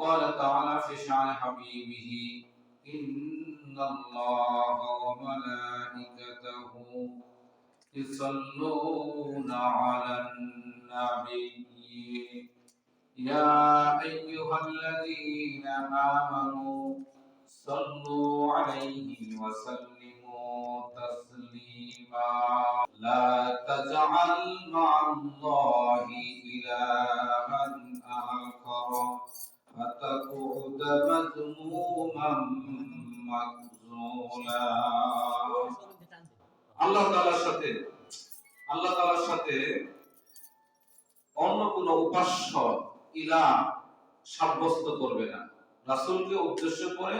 قال تعالى في شان حبيبه إن الله وملائكته يصلون على النبي. يا أيها الذين آمنوا صلوا عليه وسلموا تسليما. لا تجعل مع الله আল্লাহ তাআলার সাথে, আল্লাহ তাআলার সাথে অন্য কোন উপাস্য ইলা সাব্যস্ত করবে না। রাসূলকে উদ্দেশ্য করে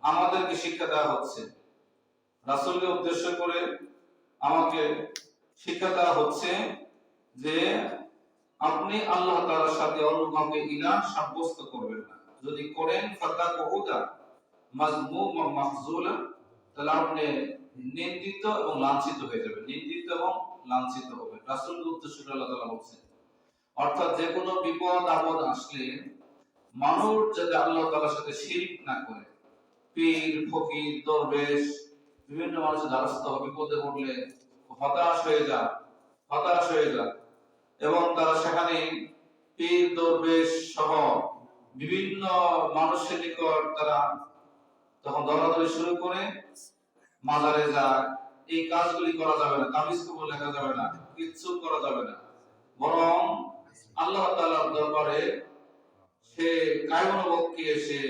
আমাদেরকে শিক্ষা দেওয়া হচ্ছে। রাসূলকে উদ্দেশ্য করে আমাকে শিক্ষা দেওয়া হচ্ছে যে আপনি আল্লাহ তালার সাথে অন্য কাউকে ইলা সাব্যস্ত করবেন না। যদি করেন ফাতা কহুদা মাজমুম মাহজুলা তাহলে আপনি নিন্দিত এবং লাঞ্ছিত হয়ে যাবে নিন্দিত এবং লাঞ্ছিত হবে। উদ্দেশ্য করে আল্লাহ তাআলা বলছেন, অর্থাৎ যে কোনো বিপদ, আপদ আসলে মানুষ যাতে আল্লাহ তাআলার সাথে শিরক না করে, পীর, ফকির, দরবেশ, বিভিন্ন মানুষের দ্বারস্থ বিপদে পড়লে হতাশ হয়ে যা হতাশ হয়ে যা এবং তারা সেখানে পীর, দরবেশ সহ বিভিন্ন মানুষের নিকট তারা তখন দৌড়াদৌড়ি শুরু করে মাজারে যায়, এই কাজগুলি করা যাবে না, তাবিজ কবুল লেখা যাবে না, কিচ্ছু করা যাবে না। বরং আল্লাহ তাআলার দরবারে সে কায়মনোবককে সে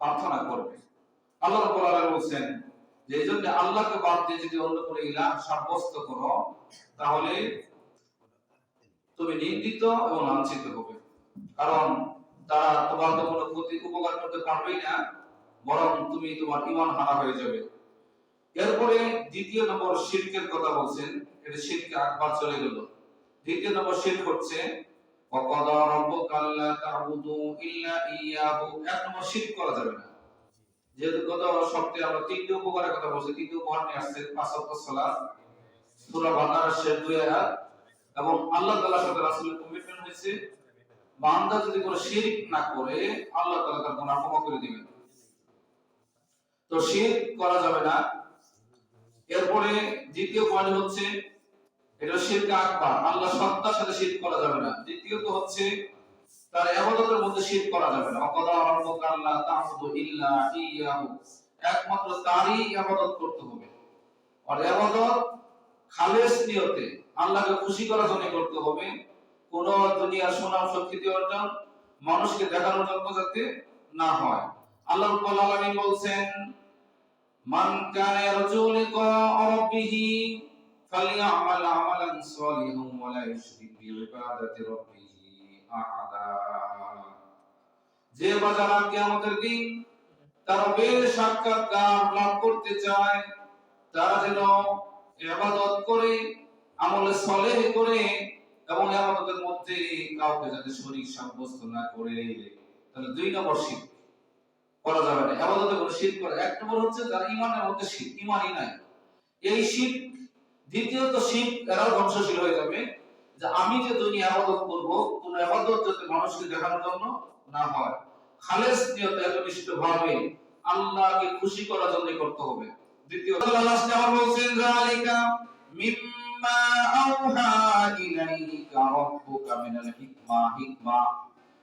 প্রার্থনা করবে। আল্লাহ রাব্বুল আলামিন বলছেন যে, এই আল্লাহকে বাদ দিয়ে যদি অন্য কোনো ইলাহ সাব্যস্ত করো, তাহলে তুমি নিন্দিত এবং লাঞ্ছিত হবে। কারণ তারা তোমার তো কোনো ক্ষতি, উপকার করতে পারবেই না। বরং তুমি তোমার ইমান হারা হয়ে যাবে এরপরে দ্বিতীয় নম্বর শিরকের কথা বলছেন এটা শিরকে আকবার চলে গেল দ্বিতীয় নম্বর শিরক হচ্ছে وَقَضَى رَبُّكَ أَلَّا تَعْبُدُوا إِلَّا إِيَّاهُ এক নম্বর শিরক করা যাবে না যেহেতু গত সপ্তাহে আমরা তিনটি উপকারের কথা বলছি তিনটি উপকার নিয়ে আসছে পাঁচ ওয়াক্ত সালাত সূরা বাকারার শেষ দুই আয়াত এবং আল্লাহ তাআলার সাথে রাসূলের কমিটমেন্ট হয়েছে বান্দা যদি কোনো শিরক না করে আল্লাহ তাআলা তার গুনাহ ক্ষমা করে দিবেন তো শিরক করা যাবে না। এরপরে দ্বিতীয় পয়েন্ট হচ্ছে, এটা শিরক আকবার। আল্লাহ সত্তার সাথে শিরক করা যাবে না। দ্বিতীয়ত হচ্ছে, তার ইবাদতের মধ্যে শিরক করা যাবে না। অকদা রাব্বুকা আল্লাহ তা'বুদু ইল্লা ইয়াহু। একমাত্র তারই ইবাদত করতে হবে। আর ইবাদত খালেস নিয়তে, আল্লাহকে খুশি করার জন্য করতে হবে। কোন দুনিয়ার সুনাম শক্তিতে অর্জন মানুষকে দেখানোর জন্য যাতে না হয়। আল্লাহ রাব্বুল আলামিন বলছেন, মান কানা ইয়ারজু লিকা রাব্বিহি আমালান ওয়া লা ইউশরিক বিইবাদাতি রাব্বিহি আহাদা। যে কিয়ামতের দিন তারা বের সাক্ষাৎকার লাভ করতে চায়, তারা যেন ইবাদত করে, আমলে সলেহ করে এবং ইবাদতের মধ্যে কাউকে যাতে শরীক সাব্যস্ত না করে। তাহলে দুই নম্বর শিরক। করা যাবে না। ইবাদতে কোনো শিরক করে এক নম্বর হচ্ছে যার ঈমানের মধ্যে শিরক, ঈমানই নাই। এই শিরক, দ্বিতীয়ত শিরক এরাও ধ্বংসশীল হয়ে যাবে। যে আমি যে দুনিয়া ইবাদত করব, কোন ইবাদত যাতে মানুষকে দেখানোর জন্য না হয়। খালেস নিয়তে একনিষ্ঠ ভাবে আল্লাহকে খুশি করার জন্য করতে হবে। দ্বিতীয় আল্লাহ আবার বলছেন, যালিকা মিম্মা আওহা ইলাইকা রাব্বুকা মিনাল হিকমা। হিকমা,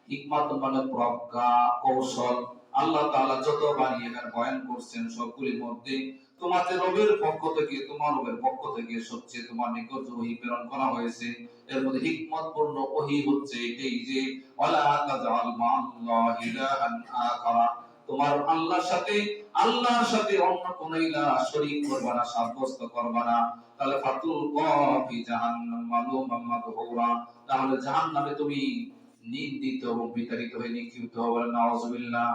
হিকমাত মানে প্রজ্ঞা, কৌশল। আল্লাহ তাআলা যত বাণী এখানে বয়ান করছেন সবগুলির মধ্যে তোমাদের রবের পক্ষ থেকে, তোমার রবের পক্ষ থেকে সবচেয়ে তোমার নিকট ওহী প্রেরণ করা হয়েছে, এর মধ্যে হিকমতপূর্ণ ওহী হচ্ছে এটাই যে, ওয়ালা তাজাল মা'আল্লাহি ইলাহান আখারা তোমার আল্লাহর সাথে আল্লাহর সাথে অন্য কোন ইলাহ শরীক করবা না, সাব্যস্ত করবা না। তাহলে ফাতুল কফি জাহান্নাম মালুমান মাদহুরা তাহলে জাহান্নামে তুমি নিন্দিত এবং বিতাড়িত হয়ে নিক্ষিপ্ত হবে। নাউজুবিল্লাহ।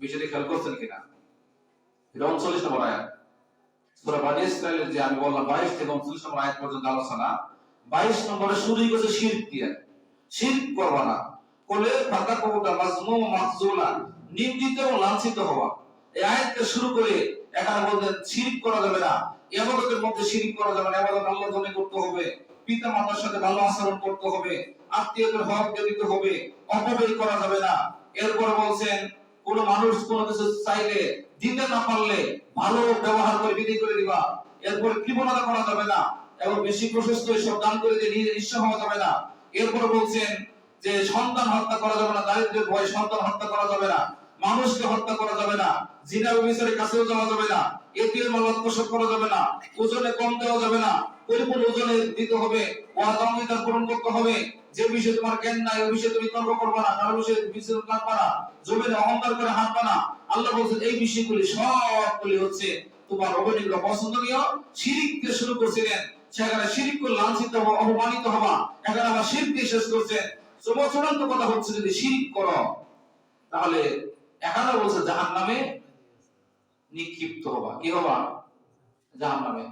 বিষয়টি খেয়াল করছেন কিনা? এটা উনচল্লিশ নম্বর আয়াত। সূরা বানি ইসরাইলের যে আমি বললাম বাইশ থেকে উনচল্লিশ নম্বর আয়াত পর্যন্ত আলোচনা, বাইশ নম্বরে শুরুই করছে শিরক দিয়ে। শিরক করবা না। কোলে মাজমুম মাহজুলা নিন্দিত এবং লাঞ্ছিত হওয়া। এই আয়াতকে শুরু করে এখানে বলতেন করা যাবে না। ইবাদতের মধ্যে শিরক করা যাবে না। ইবাদত আল্লাহর জন্য করতে হবে। পিতা মাতার সাথে ভালো আচরণ করতে হবে। আত্মীয়দের হক দিতে হবে। অপব্যয় করা যাবে না। এরপর বলছেন কোন মানুষ কোন কিছু চাইলে, দিতে না পারলে ভালো ব্যবহার করে বিক্রি করে দিবা। এরপর কৃপণতা করা যাবে না এবং বেশি প্রশস্ত এসব দান করে দিয়ে নিজে নিঃস্ব হওয়া যাবে না। এরপর বলছেন যে সন্তান হত্যা করা যাবে না দারিদ্রের ভয় সন্তান হত্যা করা যাবে না। মানুষকে হত্যা করা যাবে না, জিনা বিচারের কাছেও যাওয়া যাবে না এটিএম মাল আত্মসাৎ করা যাবে না, ওজনে কম দেওয়া যাবে না, পরিপূর্ণ ওজনে দিতে হবে ওয়াদা পূরণ করতে হবে, যে বিষয়ে তোমার জ্ঞান নাই, ওই বিষয়ে তুমি তর্ক করবে না, কারও বিষয়ে বিচার কাটবে না, জমিনে অহংকার করে হাঁটবে না, আল্লাহ বলছেন, এই বিষয়গুলি সবগুলি হচ্ছে তোমার অবনীগুলো পছন্দনীয় শিরিককে শুরু করছিলেন, সেখানে শিরিক করে লাঞ্ছিত হওয়া, অপমানিত হওয়া, এখানে আবার শিরকে শেষ করছেন। চূড়ান্ত কথা হচ্ছে যদি শিরিক করো, তাহলে এখানে বলছে জাহান নামে নিক্ষিপ্ত হবা। কি হবা? জাহান নামে